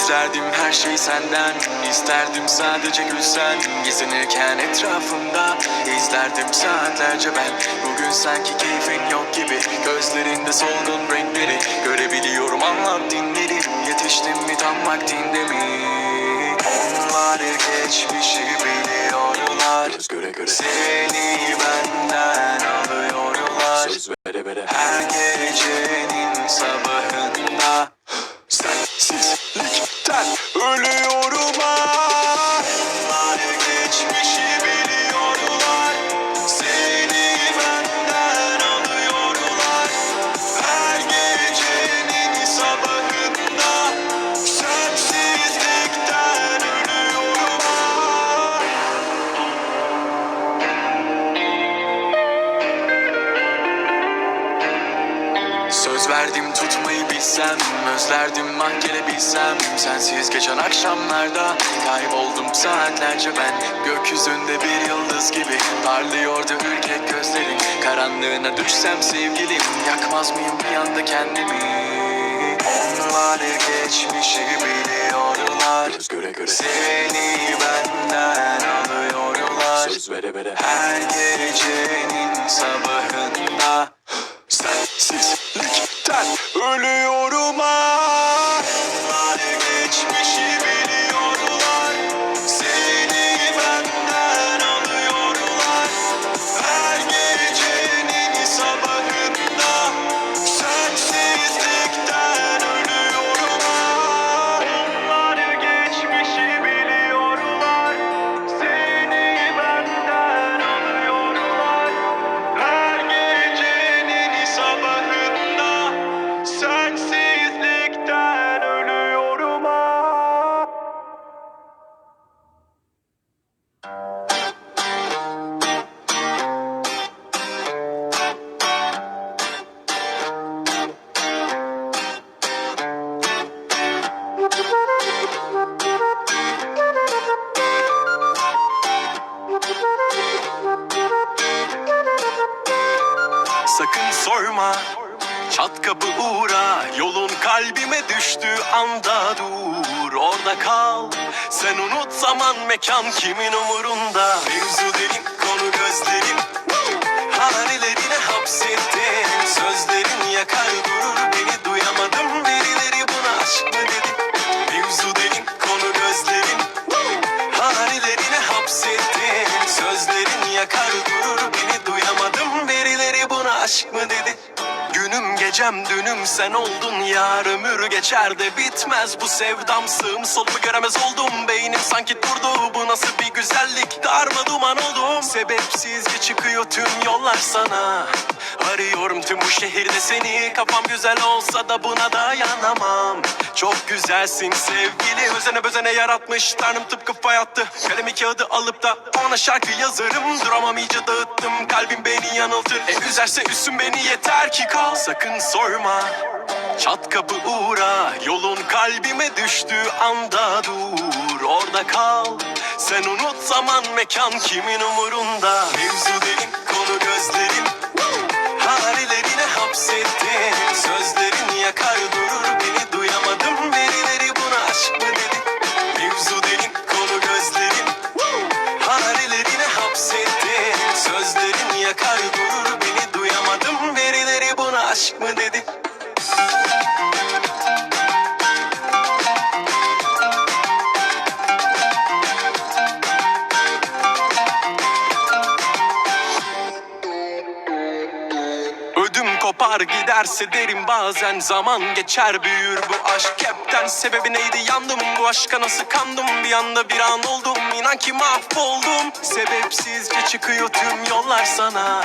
Özlerdim her şeyi senden. İsterdim sadece gülsen Gezinirken etrafımda. İzlerdim saatlerce ben. Bugün sanki keyfin yok gibi. Gözlerinde solgun renkleri Görebiliyorum. Anlat dinlerim Yetiştim mi tam vaktinde mi? Onlar geçmişi biliyorlar. Göre göre. Seni benden alıyorlar. Söz vere vere. Her gecenin sabahında Söz verdim tutmayı bilsem Özlerdim ah gelebilsem. Sensiz geçen akşamlarda Kayboldum saatlerce ben. Gökyüzünde bir yıldız gibi Parlıyordu ürkek gözlerin Karanlığına düşsem sevgilim Yakmaz mıyım bir anda kendimi? Onlar geçmişi biliyorlar. Göz göre göre. Seni benden alıyorlar. Söz vere vere. Her gecenin sabahında Ölüyorum sorma Çat kapı uğra Yolun kalbime düştü anda dur. Orada kal Sen unut zaman mekan kimin umurunda? Mevzu derin konu gözlerin Hanelerine hapsettin Sözlerin yakar durur. Beni Duyamadım birileri buna aşk mı dedi Mevzu derin konu gözlerin Hanelerine hapsettin Sözlerin yakar durur. Beni Duyamadım birileri buna aşk mı dedi gecem dünüm sen oldun yar Ömür geçer de bitmez. Bu sevdam Sığım solumu göremez oldum. Beynim sanki durdu bu nasıl bir güzellik? Darma duman oldum. Sebepsizce çıkıyor tüm yollar sana. Arıyorum tüm bu şehirde seni. Kafam güzel olsa da buna dayanamam. Çok güzelsin sevgili. Özene bözene yaratmış Tanrım tıpkı fay attı. Kalemi kağıdı alıp da ona şarkı yazarım. Duramam iyice dağıttım. Kalbim beni yanıltır. E üzerse üstün beni yeter ki kal. Sakın sorma. Çat kapı uğra Yolun kalbime düştüğü anda dur. Orada kal Sen unut zaman mekan kimin umurunda? Mevzu derin konu gözlerin. Hanelerine hapsettin Sözlerin yakar durur beni Ödüm kopar giderse derim bazen zaman geçer. Büyür bu aşk hepten sebebi neydi? Yandım. Bu aşka nasıl kandım? Bir anda bir an oldum. İnan ki mahvoldum. Sebepsizce çıkıyor tüm yollar sana.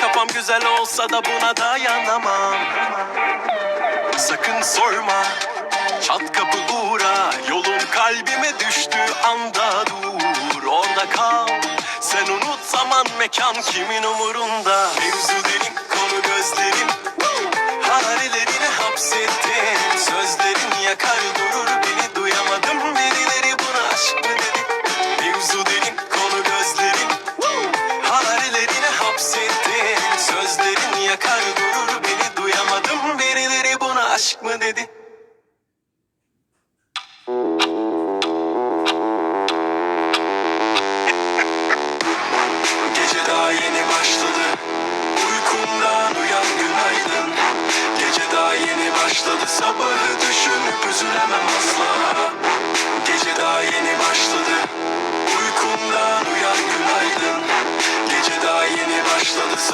Kafam güzel olsa da buna dayanamam. Sakın sorma. Çat kapı uğra. Yolun kalbime düştüğü anda dur. Orada kal zaman mekan kimin umurunda? Mevzu derin konu gözlerin Hanelerine hapsettin Sözlerin yakar durur düşünüp üzülemem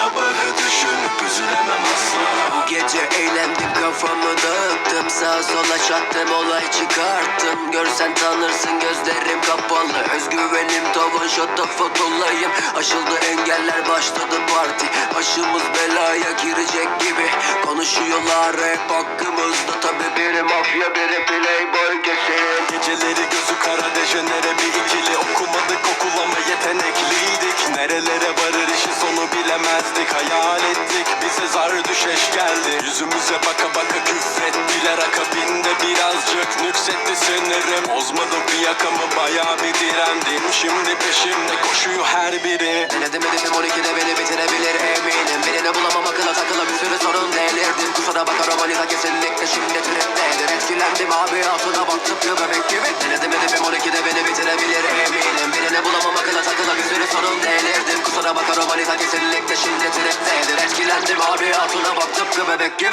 sabahı düşünüp üzülemem asla. Bu gece eğlendim kafamı dağıttım. Sağa sola çattım olay çıkarttım. Görsen tanırsın gözlerim kapalı. Özgüvenim tavan şatafat olayım. Aşıldı engeller başladı parti. Başımız belaya girecek gibi. Konuşuyorlar hep hakkımızda. Tabi biri mafya biri playboy kesin. Geceleri gözü kara dejenere bir ikili okul sonu bilemezdik Hayal ettik. Bize zar düşeş geldi. Yüzümüze baka baka küfrettiler Akabinde birazcık. Nüksetti sinirim. Bozmadı bir yakamı bayağı bir direndim Şimdi peşimde koşuyor her biri. Denedim ededim 12'de beni bitirebilir eminim. Birini bulamam akıla takıla bir sürü sorun delirdim Kusura bakar romanita kesinlikle şimdi triptedir Etkilendim abi altına baktım bir bebek gibi. Denedim ededim 12'de beni bitirebilir eminim. Birini bulamam akıla takıla bir sürü sorun delirdim Kusura bakar romanita kesinlikle şimdi triptedir Etkilendim abi altına baktım bir bebek gibi